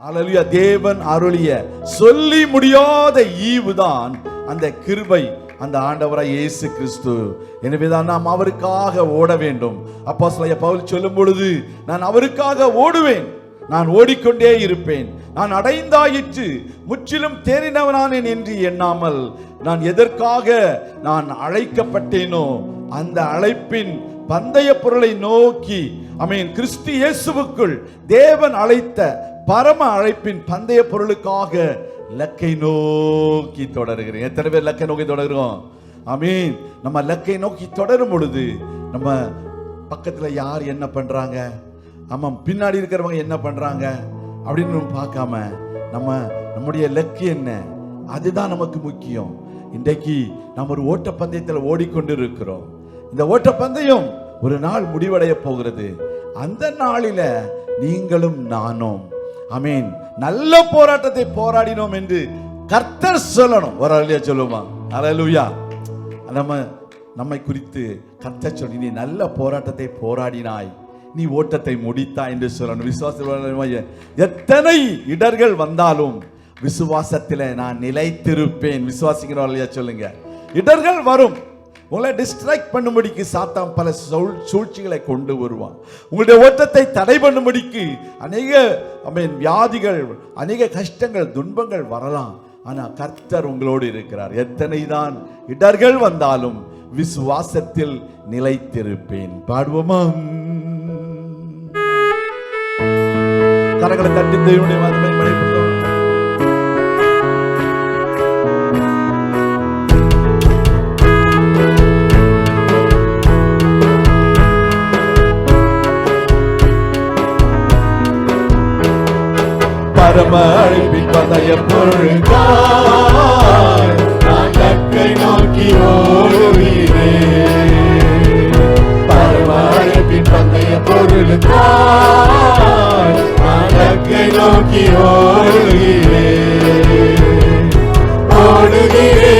அல்லேலூயா தேவன் அருளிய சொல்லி முடியாத ஈவுதான் அந்த கிருபை அந்த ஆண்டவராய் இயேசு கிறிஸ்து. எனவேதான் நாம் அவருக்காக ஓட வேண்டும். அப்போஸ்தலனாகிய பவுல் சொல்லும் பொழுது நான் அவருக்காக ஓடுவேன். நான் ஓடிக்கொண்டே இருப்பேன். நான் அடைந்தாயிற்று. முற்றிலும் தேறினவனானேன் என்று எண்ணாமல் நான் எதற்காக நான் அழைக்கப்பட்டேனோ அந்த அழைப்பின் பந்தய பொருளை நோக்கி அமீன் கிறிஸ்து இயேசுவுக்குள் தேவன் அழைத்த பரம அழைப்பின் பந்தய பொருளுக்காக லக்கை நோக்கி தொடர்கிறேன். எத்தனை பேர் லக்கை நோக்கி தொடர்கிறோம்? அமீன் நம்ம லக்கை நோக்கி தொடரும் பொழுது நம்ம பக்கத்தில் யார் என்ன பண்ணுறாங்க ஆமாம் பின்னாடி இருக்கிறவங்க என்ன பண்ணுறாங்க அப்படின்னு பார்க்காம நம்ம நம்முடைய லக்கு என்ன? அதுதான் நமக்கு முக்கியம். இன்றைக்கு நாம் ஒரு ஓட்டப்பந்தயத்தில் ஓடிக்கொண்டு இருக்கிறோம் இந்த ஓட்டப்பந்தயம் ஒரு நாள் முடிவடைய போகிறது. அந்த நாளில் நீங்களும் நானும் அமீன் நல்ல போராட்டத்தை போராடினோம் என்று கர்த்தர் சொல்லணும். ஒரு அலையா சொல்லுமா? அலையலுயா நம்ம நம்மை குறித்து கர்த்தர் சொல்லி நீ நல்ல போராட்டத்தை போராடினாய். நீ ஓட்டத்தை முடித்தா என்று சொல்லணும். விசுவாச எத்தனை இடர்கள் வந்தாலும் விசுவாசத்தில் நான் நிலைத்திருப்பேன். விசுவாசிக்கிறோம் இல்லையா சொல்லுங்க. இடர்கள் வரும். உங்களை டிஸ்ட்ராக்ட் பண்ணும்படிக்கு சாத்தான் பல சூழ் சூழ்ச்சிகளை கொண்டு வருவான். உங்களுடைய ஓட்டத்தை தடை பண்ணும்படிக்கு அநேக ஐ மீன் வியாதிகள் அநேக கஷ்டங்கள் துன்பங்கள் வரலாம். ஆனால் கர்த்தர் உங்களோடு இருக்கிறார். எத்தனை தான் இடர்கள் வந்தாலும் விசுவாசத்தில் நிலைத்திருப்பேன். பாடுவோமா? கரங்களை தட்டி தேவனுடைய மதிப்பை பதய பொருள் கற்கை நோக்கி ஓடுவீரே பரவாழைப்பின் பந்தய பொருளுக்காய் கற்கை நோக்கி ஓடுகிறே ஓடுகிறே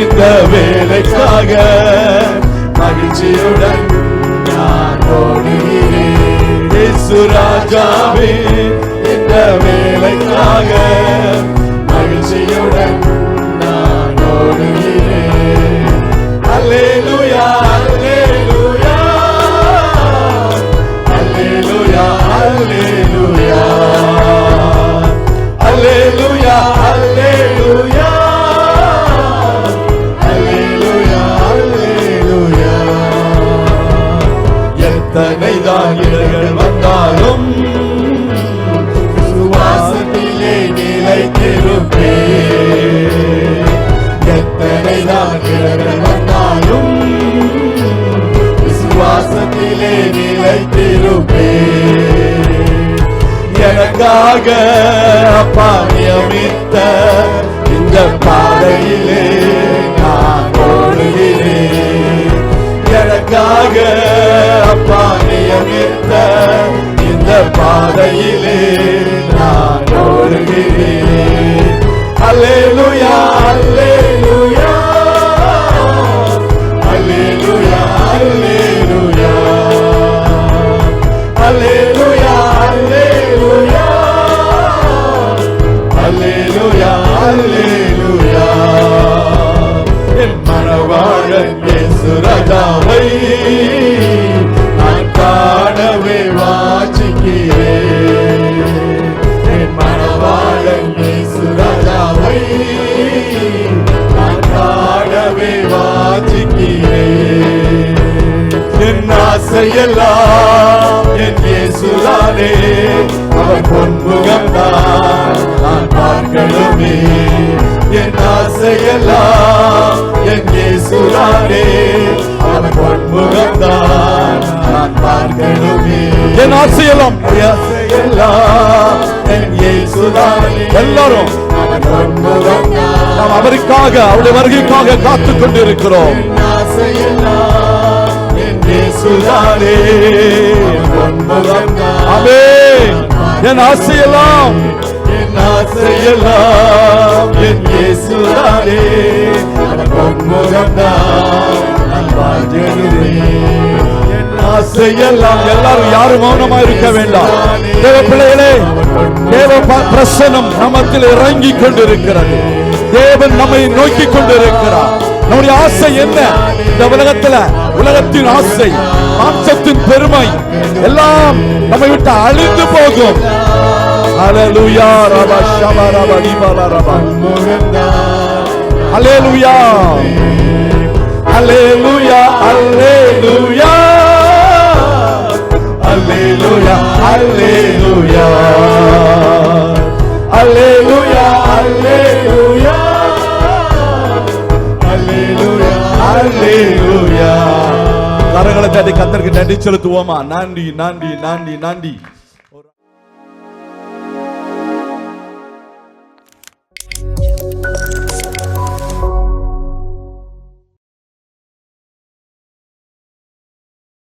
இந்த வேலைக்காக மகிழ்ச்சியுடன் நான் ஓடுகிறேன் இந்த வேலைக்காக மகிழ்ச்சியுடன் நான் ஓடுகிறேன் அல்லேலூயா அல்லேலூயா. எத்தனை தான் இடர்கள் வந்தாலும் சுவாசத்திலே நிலைத்திருப்பேன் எத்தனை தான் இடர்கள் வந்தாலும் விசுவாசத்திலே நிலைத்திருப்பேன் எனக்காக அப்பா நியமித்த இந்த பாதையிலே ஆசையெல்லாம் என் இயேசுதானே அவர் பொன்முகம்தான் நான் பார்க்கணுமே. என் ஆசையெல்லாம் என் இயேசுதானே அவர் பொன்முகம்தான் நான் பார்க்கணுமே. என் ஆசையெல்லாம். ஆசையெல்லாம் என் இயேசுதானே எல்லாரும் அவருக்காக அவருடைய வருகைக்காக காத்துக் கொண்டிருக்கிறோம் அமே என் ஆசையெல்லாம் என் ஆசையெல்லாம் என் இயேசுதானே ஆசையெல்லாம் எல்லாரும் யாரும் மௌனமா இருக்க வேண்டாம். தேவ பிள்ளைகளே தேவ பிரசனம் நமத்தில் இறங்கி கொண்டிருக்கிறது. தேவன் நம்மை நோக்கி கொண்டிருக்கிறார். நம்முடைய ஆசை என்ன? இந்த உலகத்துல உலகத்தின் ஆசை மாம்சத்தின் பெருமை எல்லாம் நம்மை விட்டு அழிந்து போகும். ஹalleluya ரபா ஷபா ரபா டிபா ரபா பொன்முகம்தான் ஹalleluya ஹalleluya ஹalleluya Alleluia, Alleluia. கரங்களை கத்தருக்கு நன்றி செலுத்துவோமா நன்றி நன்றி நன்றி நன்றி